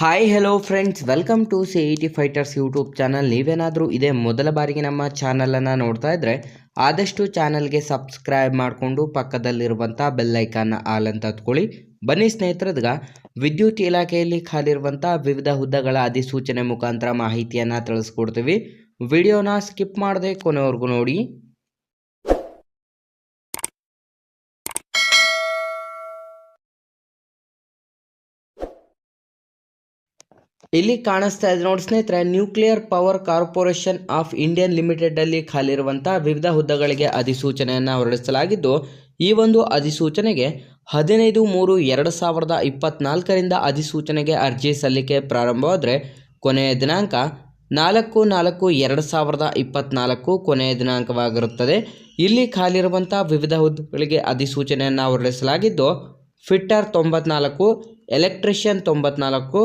Hi hello friends welcome to C E T fighters YouTube channel ನೀವೇನಾದರೂ ಇದೇ ಮೊದಲ ಬಾರಿಗೆ ನಮ್ಮ ಚಾನಲನ್ನು ನೋಡ್ತಾ ಇದ್ದರೆ ಆದಷ್ಟು ಚಾನಲ್ಗೆ ಸಬ್ಸ್ಕ್ರೈಬ್ ಮಾಡಿಕೊಂಡು ಪಕ್ಕದಲ್ಲಿರುವಂಥ ಬೆಲ್ಲೈಕನ್ನ ಆಲ್ ಅಂತ ಹತ್ಕೊಳ್ಳಿ. ಬನ್ನಿ ಸ್ನೇಹಿತರದ್ಗ, ವಿದ್ಯುತ್ ಇಲಾಖೆಯಲ್ಲಿ ಖಾಲಿರುವಂಥ ವಿವಿಧ ಹುದ್ದೆಗಳ ಅಧಿಸೂಚನೆ ಮುಖಾಂತರ ಮಾಹಿತಿಯನ್ನು ತಿಳಿಸ್ಕೊಡ್ತೀವಿ. ವಿಡಿಯೋನ ಸ್ಕಿಪ್ ಮಾಡದೆ ಕೊನೆವರೆಗೂ ನೋಡಿ. ಇಲ್ಲಿ ಕಾಣಿಸ್ತಾ ಇದೆ ನೋಡಿ ಸ್ನೇಹಿತರೆ nuclear power corporation of Indian limited ಅಲ್ಲಿ ಖಾಲಿರುವಂತಹ ವಿವಿಧ ಹುದ್ದೆಗಳಿಗೆ ಅಧಿಸೂಚನೆಯನ್ನು ಹೊರಡಿಸಲಾಗಿದ್ದು, ಈ ಒಂದು ಅಧಿಸೂಚನೆಗೆ ಹದಿನೈದು ಮೂರು ಎರಡು ಸಾವಿರದ ಇಪ್ಪತ್ನಾಲ್ಕರಿಂದ ಅಧಿಸೂಚನೆಗೆ ಅರ್ಜಿ ಸಲ್ಲಿಕೆ ಪ್ರಾರಂಭವಾದರೆ ಕೊನೆಯ ದಿನಾಂಕ ನಾಲ್ಕು ನಾಲ್ಕು ಎರಡು ಸಾವಿರದ ಇಪ್ಪತ್ನಾಲ್ಕು ಕೊನೆಯ ದಿನಾಂಕವಾಗಿರುತ್ತದೆ. ಇಲ್ಲಿ ಖಾಲಿರುವಂಥ ವಿವಿಧ ಹುದ್ದೆಗಳಿಗೆ ಅಧಿಸೂಚನೆಯನ್ನು ಹೊರಡಿಸಲಾಗಿದ್ದು ಫಿಟ್ಟರ್ ತೊಂಬತ್ನಾಲ್ಕು ಎಲೆಕ್ಟ್ರಿಷಿಯನ್ ತೊಂಬತ್ನಾಲ್ಕು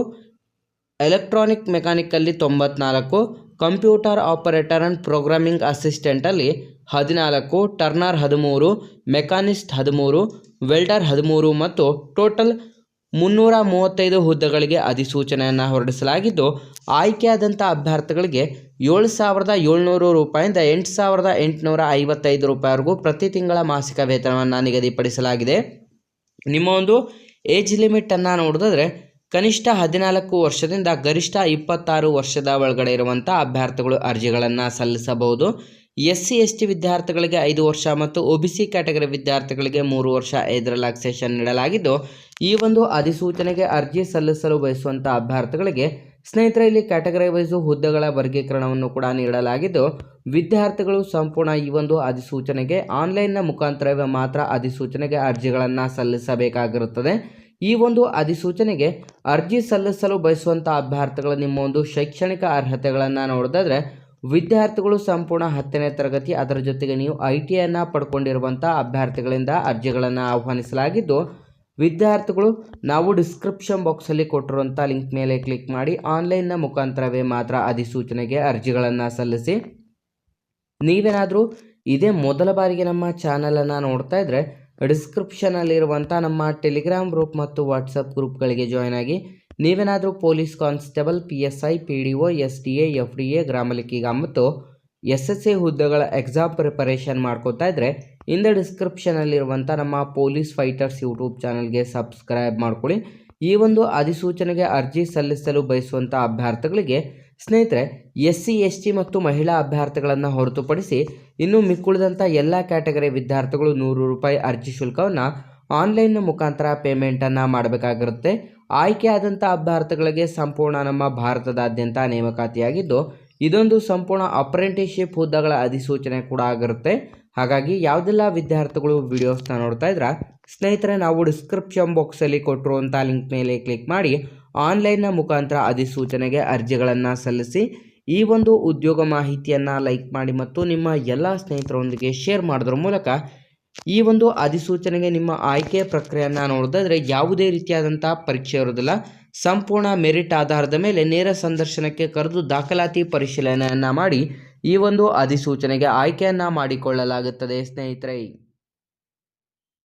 ಎಲೆಕ್ಟ್ರಾನಿಕ್ ಮೆಕ್ಯಾನಿಕಲ್ಲಿ ತೊಂಬತ್ನಾಲ್ಕು, ಕಂಪ್ಯೂಟರ್ ಆಪರೇಟರ್ ಆ್ಯಂಡ್ ಪ್ರೋಗ್ರಾಮಿಂಗ್ ಅಸಿಸ್ಟೆಂಟಲ್ಲಿ ಹದಿನಾಲ್ಕು, ಟರ್ನರ್ ಹದಿಮೂರು, ಮೆಕ್ಯಾನಿಸ್ಟ್ ಹದಿಮೂರು, ವೆಲ್ಡರ್ ಹದಿಮೂರು ಮತ್ತು ಟೋಟಲ್ ಮುನ್ನೂರ ಮೂವತ್ತೈದು ಹುದ್ದೆಗಳಿಗೆ ಅಧಿಸೂಚನೆಯನ್ನು ಹೊರಡಿಸಲಾಗಿದ್ದು ಆಯ್ಕೆಯಾದಂಥ ಅಭ್ಯರ್ಥಿಗಳಿಗೆ ಏಳು ಸಾವಿರದ ಏಳ್ನೂರು ರೂಪಾಯಿಂದ ಎಂಟು ಸಾವಿರದ ಎಂಟುನೂರ ಐವತ್ತೈದು ರೂಪಾಯಿವರೆಗೂ ಪ್ರತಿ ತಿಂಗಳ ಮಾಸಿಕ ವೇತನವನ್ನು ನಿಗದಿಪಡಿಸಲಾಗಿದೆ. ನಿಮ್ಮ ಒಂದು ಏಜ್ ಲಿಮಿಟನ್ನು ನೋಡಿದ್ರೆ ಕನಿಷ್ಠ ಹದಿನಾಲ್ಕು ವರ್ಷದಿಂದ ಗರಿಷ್ಠ ಇಪ್ಪತ್ತಾರು ವರ್ಷದ ಒಳಗಡೆ ಇರುವಂಥ ಅಭ್ಯರ್ಥಿಗಳು ಅರ್ಜಿಗಳನ್ನು ಸಲ್ಲಿಸಬಹುದು. ಎಸ್ ಸಿ ಎಸ್ ಟಿ ವಿದ್ಯಾರ್ಥಿಗಳಿಗೆ ಐದು ವರ್ಷ ಮತ್ತು ಒ ಬಿ ಸಿ ಕ್ಯಾಟಗರಿ ವಿದ್ಯಾರ್ಥಿಗಳಿಗೆ ಮೂರು ವರ್ಷ ಐದು ರಿಲ್ಯಾಕ್ಸೇಷನ್ ನೀಡಲಾಗಿದ್ದು, ಈ ಒಂದು ಅಧಿಸೂಚನೆಗೆ ಅರ್ಜಿ ಸಲ್ಲಿಸಲು ಬಯಸುವಂಥ ಅಭ್ಯರ್ಥಿಗಳಿಗೆ ಸ್ನೇಹಿತರೆ ಇಲ್ಲಿ ಕ್ಯಾಟಗರಿ ವೈಸ್ ಹುದ್ದೆಗಳ ವರ್ಗೀಕರಣವನ್ನು ಕೂಡ ನೀಡಲಾಗಿದ್ದು, ವಿದ್ಯಾರ್ಥಿಗಳು ಸಂಪೂರ್ಣ ಈ ಒಂದು ಅಧಿಸೂಚನೆಗೆ ಆನ್ಲೈನ್ನ ಮುಖಾಂತರವೇ ಮಾತ್ರ ಅಧಿಸೂಚನೆಗೆ ಅರ್ಜಿಗಳನ್ನು ಸಲ್ಲಿಸಬೇಕಾಗಿರುತ್ತದೆ. ಈ ಒಂದು ಅಧಿಸೂಚನೆಗೆ ಅರ್ಜಿ ಸಲ್ಲಿಸಲು ಬಯಸುವಂಥ ಅಭ್ಯರ್ಥಿಗಳ ನಿಮ್ಮ ಒಂದು ಶೈಕ್ಷಣಿಕ ಅರ್ಹತೆಗಳನ್ನು ನೋಡಿದ್ರೆ ವಿದ್ಯಾರ್ಥಿಗಳು ಸಂಪೂರ್ಣ ಹತ್ತನೇ ತರಗತಿ, ಅದರ ಜೊತೆಗೆ ನೀವು ಐ ಟಿಯನ್ನು ಪಡ್ಕೊಂಡಿರುವಂಥ ಅಭ್ಯರ್ಥಿಗಳಿಂದ ಅರ್ಜಿಗಳನ್ನು ಆಹ್ವಾನಿಸಲಾಗಿದ್ದು, ವಿದ್ಯಾರ್ಥಿಗಳು ನಾವು ಡಿಸ್ಕ್ರಿಪ್ಷನ್ ಬಾಕ್ಸಲ್ಲಿ ಕೊಟ್ಟಿರುವಂಥ ಲಿಂಕ್ ಮೇಲೆ ಕ್ಲಿಕ್ ಮಾಡಿ, ಆನ್ಲೈನ್ನ ಮುಖಾಂತರವೇ ಮಾತ್ರ ಅಧಿಸೂಚನೆಗೆ ಅರ್ಜಿಗಳನ್ನು ಸಲ್ಲಿಸಿ. ನೀವೇನಾದರೂ ಇದೇ ಮೊದಲ ಬಾರಿಗೆ ನಮ್ಮ ಚಾನಲನ್ನು ನೋಡ್ತಾ ಇದ್ದರೆ ಡಿಸ್ಕ್ರಿಪ್ಷನಲ್ಲಿರುವಂಥ ನಮ್ಮ ಟೆಲಿಗ್ರಾಮ್ ಗ್ರೂಪ್ ಮತ್ತು ವಾಟ್ಸಪ್ ಗ್ರೂಪ್ಗಳಿಗೆ ಜಾಯ್ನ್ ಆಗಿ ನೀವೇನಾದರೂ police constable P S I P D O S D A F D A ಗ್ರಾಮಲಿಖಿಗ ಮತ್ತು ಎಸ್ ಎಸ್ ಎ ಹುದ್ದೆಗಳ ಎಕ್ಸಾಮ್ ಪ್ರಿಪರೇಷನ್ ಮಾಡ್ಕೋತಾ ಇದ್ದರೆ ಇಂದ ಡಿಸ್ಕ್ರಿಪ್ಷನಲ್ಲಿರುವಂಥ ನಮ್ಮ ಪೊಲೀಸ್ ಫೈಟರ್ಸ್ ಯೂಟ್ಯೂಬ್ ಚಾನಲ್ಗೆ ಸಬ್ಸ್ಕ್ರೈಬ್ ಮಾಡ್ಕೊಳ್ಳಿ. ಈ ಒಂದು ಅಧಿಸೂಚನೆಗೆ ಅರ್ಜಿ ಸಲ್ಲಿಸಲು ಬಯಸುವಂಥ ಅಭ್ಯರ್ಥಿಗಳಿಗೆ ಸ್ನೇಹಿತರೆ ಎಸ್ ಸಿ ಎಸ್ ಟಿ ಮತ್ತು ಮಹಿಳಾ ಅಭ್ಯರ್ಥಿಗಳನ್ನು ಹೊರತುಪಡಿಸಿ ಇನ್ನು ಮಿಕ್ಕುಳಿದಂಥ ಎಲ್ಲ ಕ್ಯಾಟಗರಿ ವಿದ್ಯಾರ್ಥಿಗಳು ನೂರು ರೂಪಾಯಿ ಅರ್ಜಿ ಶುಲ್ಕವನ್ನು ಆನ್ಲೈನ್ ಮುಖಾಂತರ ಪೇಮೆಂಟನ್ನು ಮಾಡಬೇಕಾಗಿರುತ್ತೆ. ಆಯ್ಕೆಯಾದಂಥ ಅಭ್ಯರ್ಥಿಗಳಿಗೆ ಸಂಪೂರ್ಣ ನಮ್ಮ ಭಾರತದಾದ್ಯಂತ ನೇಮಕಾತಿಯಾಗಿದ್ದು, ಇದೊಂದು ಸಂಪೂರ್ಣ ಅಪ್ರೆಂಟಿಸ್ಶಿಪ್ ಹುದ್ದೆಗಳ ಅಧಿಸೂಚನೆ ಕೂಡ ಆಗಿರುತ್ತೆ. ಹಾಗಾಗಿ ಯಾವುದೆಲ್ಲ ವಿದ್ಯಾರ್ಥಿಗಳು ವಿಡಿಯೋಸ್ನ ನೋಡ್ತಾ ಇದ್ರ, ಸ್ನೇಹಿತರೆ, ನಾವು ಡಿಸ್ಕ್ರಿಪ್ಷನ್ ಬಾಕ್ಸಲ್ಲಿ ಕೊಟ್ಟಿರುವಂಥ ಲಿಂಕ್ ಮೇಲೆ ಕ್ಲಿಕ್ ಮಾಡಿ ಆನ್ಲೈನ್ನ ಮುಖಾಂತರ ಅಧಿಸೂಚನೆಗೆ ಅರ್ಜಿಗಳನ್ನು ಸಲ್ಲಿಸಿ, ಈ ಒಂದು ಉದ್ಯೋಗ ಮಾಹಿತಿಯನ್ನು ಲೈಕ್ ಮಾಡಿ ಮತ್ತು ನಿಮ್ಮ ಎಲ್ಲ ಸ್ನೇಹಿತರೊಂದಿಗೆ ಶೇರ್ ಮಾಡೋದ್ರ ಮೂಲಕ, ಈ ಒಂದು ಅಧಿಸೂಚನೆಗೆ ನಿಮ್ಮ ಆಯ್ಕೆ ಪ್ರಕ್ರಿಯೆಯನ್ನು ನೋಡೋದಾದರೆ ಯಾವುದೇ ರೀತಿಯಾದಂಥ ಪರೀಕ್ಷೆ ಇರೋದಿಲ್ಲ. ಸಂಪೂರ್ಣ ಮೆರಿಟ್ ಆಧಾರದ ಮೇಲೆ ನೇರ ಸಂದರ್ಶನಕ್ಕೆ ಕರೆದು ದಾಖಲಾತಿ ಪರಿಶೀಲನೆಯನ್ನು ಮಾಡಿ ಈ ಒಂದು ಅಧಿಸೂಚನೆಗೆ ಆಯ್ಕೆಯನ್ನು ಮಾಡಿಕೊಳ್ಳಲಾಗುತ್ತದೆ ಸ್ನೇಹಿತರೆ.